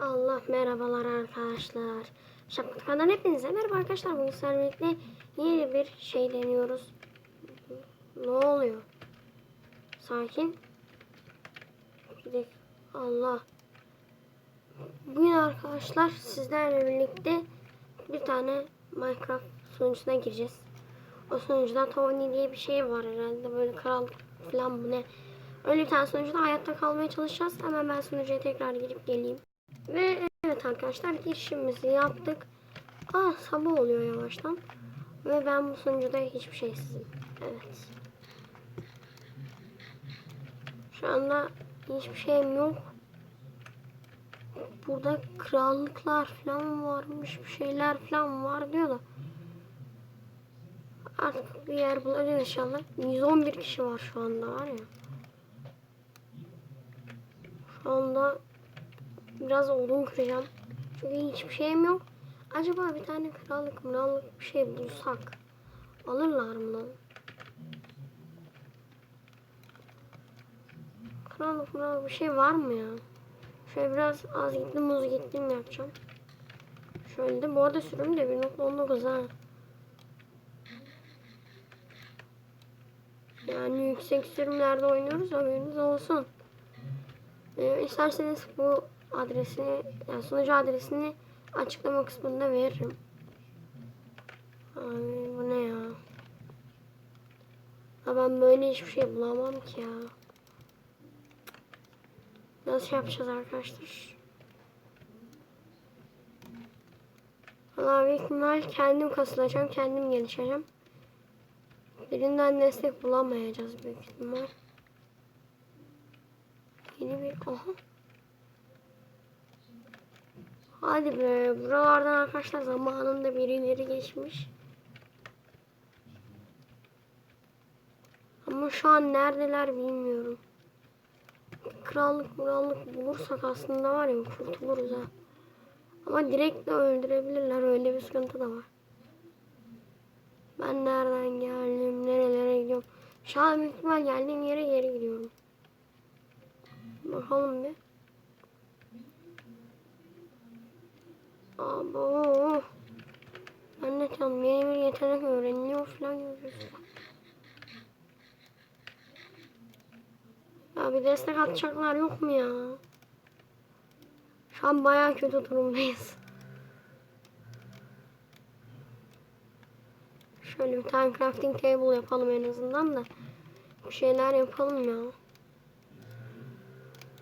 Allah merhabalar arkadaşlar. Şapkadan hepinize merhaba arkadaşlar. Bugün birlikte yeni bir şey deniyoruz. Ne oluyor? Sakin. Allah. Bugün arkadaşlar sizlerle birlikte bir tane Minecraft sunucusuna gireceğiz. O sunucuda Tony diye bir şey var herhalde. Böyle kral falan bu ne? Öyle bir tane sunucuda hayatta kalmaya çalışacağız. Hemen ben sunucuya tekrar girip geleyim. Ve evet arkadaşlar girişimizi yaptık. Aa sabah oluyor yavaştan. Ve ben bu sunucuda hiçbir şeysizim. Evet. Şu anda hiçbir şeyim yok. Burada krallıklar falan varmış. Bir şeyler falan var diyor da. Artık bir yer bulacağız inşallah. 111 kişi var şu anda var ya. Şu anda biraz odun kıracağım. Çünkü hiçbir şeyim yok. Acaba bir tane krallık mırallık bir şey bulsak alırlar mı lan? Krallık mırallık bir şey var mı ya? Şöyle biraz az gittim uz gittim yapacağım. Şöyle de bu arada sürüm de 1.19 ha. Yani yüksek sürümlerde oynuyoruz haberiniz olsun. Ee, isterseniz bu adresini, yani sunucu adresini açıklama kısmında veririm. Abi bu ne ya? Ha ben böyle hiçbir şey bulamam ki ya. Nasıl yapacağız arkadaşlar? Valla büyük ihtimal kendim kasılacağım, kendim gelişeceğim. Birinden destek bulamayacağız büyük ihtimal. Yeni bir... Aha. Hadi be. Buralardan arkadaşlar zamanında birileri geçmiş. Ama şu an neredeler bilmiyorum. Krallık krallık bulursak aslında var ya kurtuluruz ha. Ama direkt de öldürebilirler. Öyle bir sıkıntı da var. Ben nereden geldim? Nerelere gidiyorum? Şu an büyük geldiğim yere geri gidiyorum. Bakalım bir. Abo. De tam yeni bir yetenek öğreniliyor falan görüyorsun. Ya bir destek atacaklar yok mu ya? Şu an bayağı kötü durumdayız. Şöyle bir tane crafting table yapalım en azından da. Bir şeyler yapalım ya.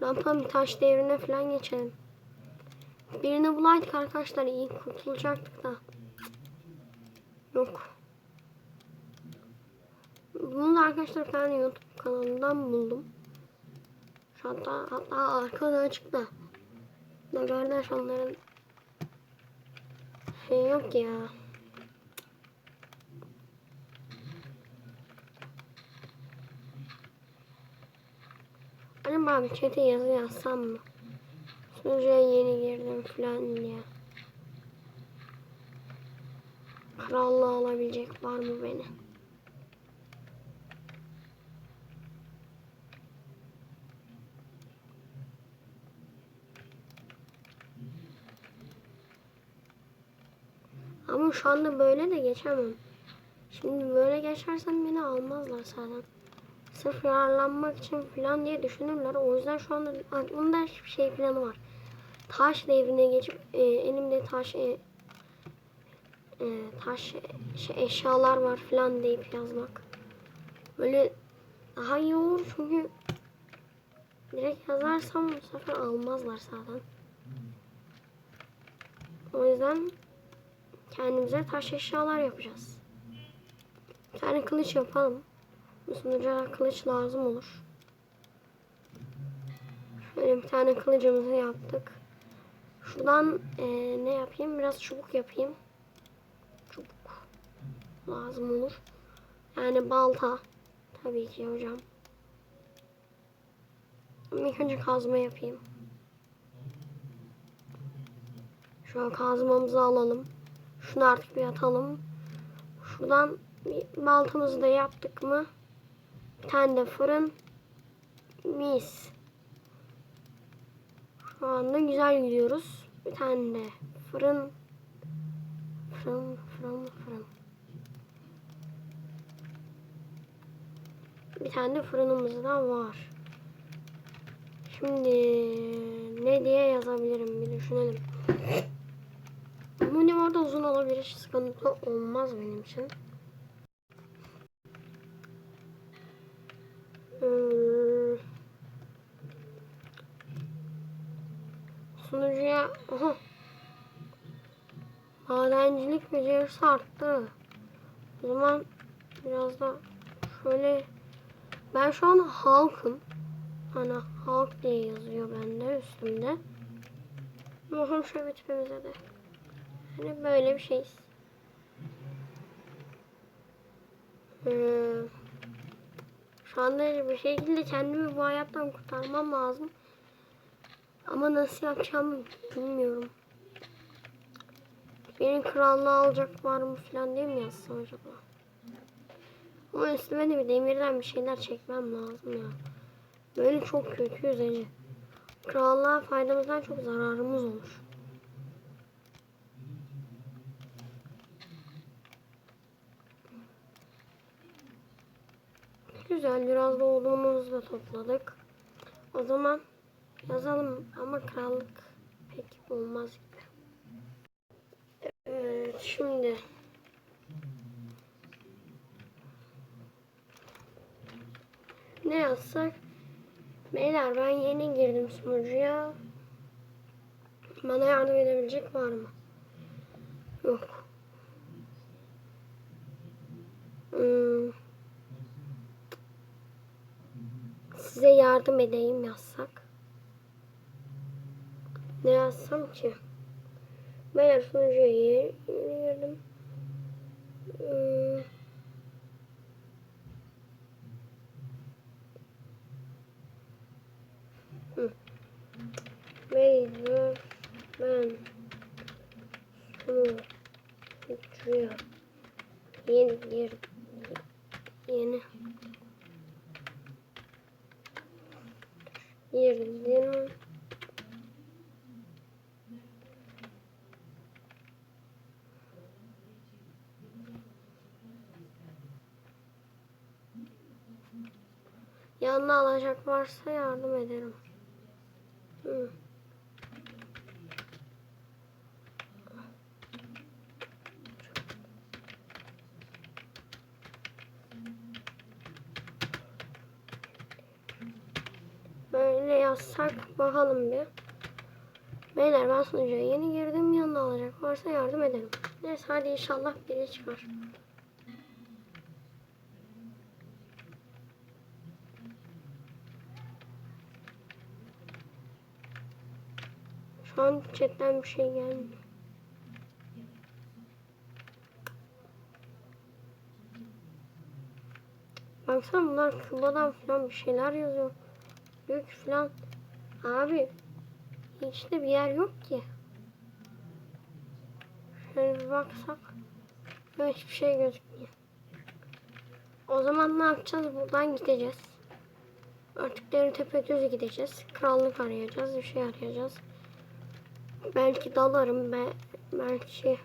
Ne yapalım taş devrine falan geçelim. Birini bulaydık arkadaşlar iyi kurtulacaktık da. Yok. Bunu da arkadaşlar tane YouTube kanalından buldum. Şu hatta, hatta arkada açıkta. Da kardeş onların şey yok ya. Acaba bir chat'e yazı yazsam mı? Sunucuya yeni girdim falan diye. Krallığı alabilecek var mı beni? Ama şu anda böyle de geçemem. Şimdi böyle geçersem beni almazlar zaten. Sırf yararlanmak için falan diye düşünürler. O yüzden şu anda aklımda hiçbir şey planı var. Taş devrine geçip e, elimde taş e, e, taş şey, eşyalar var falan deyip yazmak. Böyle daha iyi olur çünkü direkt yazarsam bu sefer almazlar zaten. O yüzden kendimize taş eşyalar yapacağız. Bir tane kılıç yapalım. Bu sunucuya kılıç lazım olur. Şöyle bir tane kılıcımızı yaptık. Şuradan e, ne yapayım? Biraz çubuk yapayım. Çubuk lazım olur. Yani balta. Tabii ki hocam. Ama önce kazma yapayım. An kazmamızı alalım. Şunu artık bir atalım. Şuradan baltamızı da yaptık mı? Bir tane de fırın. Mis. Şu anda güzel gidiyoruz. Bir tane de fırın. Fırın, fırın, fırın. Bir tane de fırınımız da var. Şimdi ne diye yazabilirim bir düşünelim. Ne orada uzun olabilir. Sıkıntı olmaz benim için. Hmm. Sunucuya aha. Madencilik becerisi arttı. O zaman biraz da şöyle ben şu an halkım. Hani halk diye yazıyor bende üstümde. Bakalım şöyle tipimize de. Hani böyle bir şeyiz. Ee, şu anda bir şekilde kendimi bu hayattan kurtarmam lazım. Ama nasıl yapacağımı bilmiyorum. Beni krallığa alacak var mı falan diye mi yazsam acaba? Ama üstüme de bir demirden bir şeyler çekmem lazım ya. Böyle çok kötüyüz hani. Krallığa faydamızdan çok zararımız olur. Güzel biraz da odunumuzu da topladık. O zaman yazalım ama krallık pek olmaz gibi. Evet şimdi ne yazsak? Beyler ben yeni girdim sunucuya. Bana yardım edebilecek var mı? Yok. Hmm. Size yardım edeyim yazsak. Ne yazsam ki? Ben sunucuya girdim. Hmm. Meyve ben sunucuya yeni girdim. Yeni girdim. Yanına alacak varsa yardım ederim. Hı. Böyle yazsak bakalım bir. Beyler ben sunucuya yeni girdim. Yanına alacak varsa yardım ederim. Neyse hadi inşallah biri çıkar. Şu an chatten bir şey gelmiyor. Baksana bunlar kıladan falan bir şeyler yazıyor. Büyük falan. Abi hiç de bir yer yok ki. Şöyle bir baksak. Yok hiçbir şey gözükmüyor. O zaman ne yapacağız? Buradan gideceğiz. Artık Derintepe düz gideceğiz. Krallık arayacağız. Bir şey arayacağız. Belki dalarım. Be belki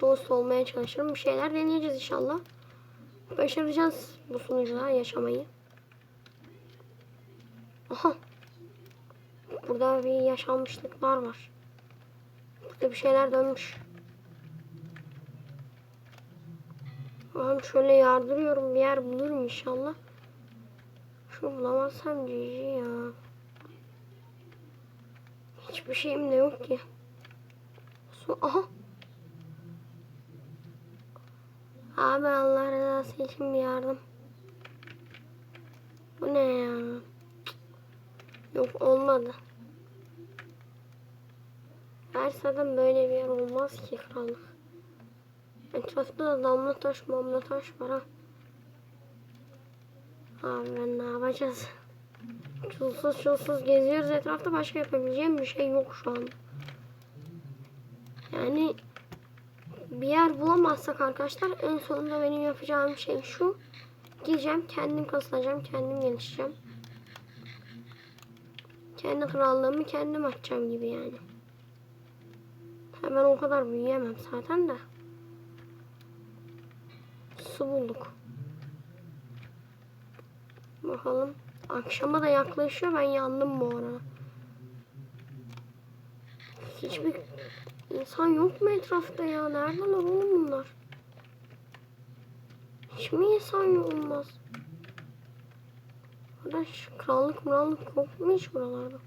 dost olmaya çalışırım. Bir şeyler deneyeceğiz inşallah. Başaracağız bu sunucuda yaşamayı. Aha. Burada bir yaşanmışlıklar var. Burada bir şeyler dönmüş. Aha şöyle yardırıyorum. Bir yer bulurum inşallah. Şu bulamazsam cici ya. Hiçbir şeyim de yok ki. Su aha. Abi Allah rızası için bir yardım. Bu ne ya? Yok olmadı. Her zaten böyle bir yer olmaz ki krallık. Etrafta da damla taş, mamla taş var ha. Abi ben ne yapacağız? Çulsuz çulsuz geziyoruz etrafta başka yapabileceğim bir şey yok şu an. Yani bir yer bulamazsak arkadaşlar en sonunda benim yapacağım şey şu. Gideceğim kendim kasılacağım kendim gelişeceğim. Kendi krallığımı kendim açacağım gibi yani. Ben o kadar büyüyemem zaten de. Su bulduk. Bakalım. Akşama da yaklaşıyor. Ben yandım bu arada. Hiçbir insan yok mu etrafta ya? Neredeler oğlum bunlar? Hiç mi insan yok olmaz? Arkadaş krallık murallık yok mu hiç buralarda?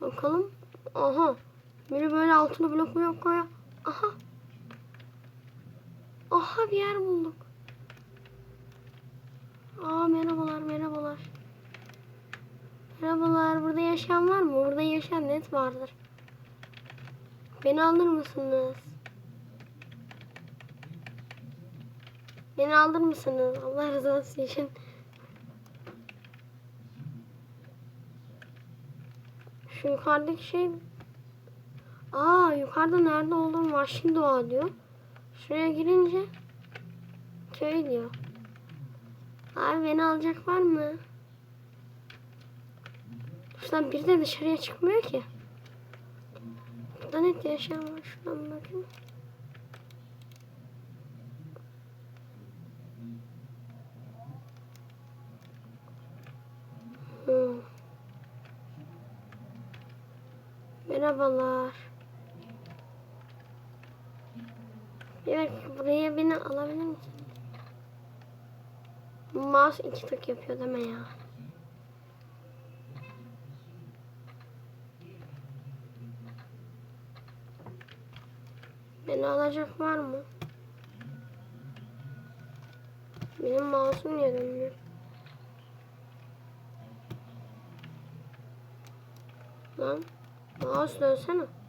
Bakalım. Aha. Biri böyle altına blok blok koyuyor. Aha. Aha bir yer bulduk. Aa merhabalar merhabalar. Merhabalar burada yaşayan var mı? Burada yaşayan net vardır. Beni alır mısınız? Beni alır mısınız? Allah rızası için. Şu yukarıdaki şey... Aa yukarıda nerede olduğum vahşi doğa diyor. Şuraya girince köy diyor. Abi beni alacak var mı? Şuradan biri de dışarıya çıkmıyor ki. Burada net yaşayan var. Şuradan bakayım. Hmm. Merhabalar. Evet buraya beni alabilir misin? Mouse iki tık yapıyor deme ya. Beni alacak var mı? Benim mouse'um niye dönmüyor? Lan mouse dönsene.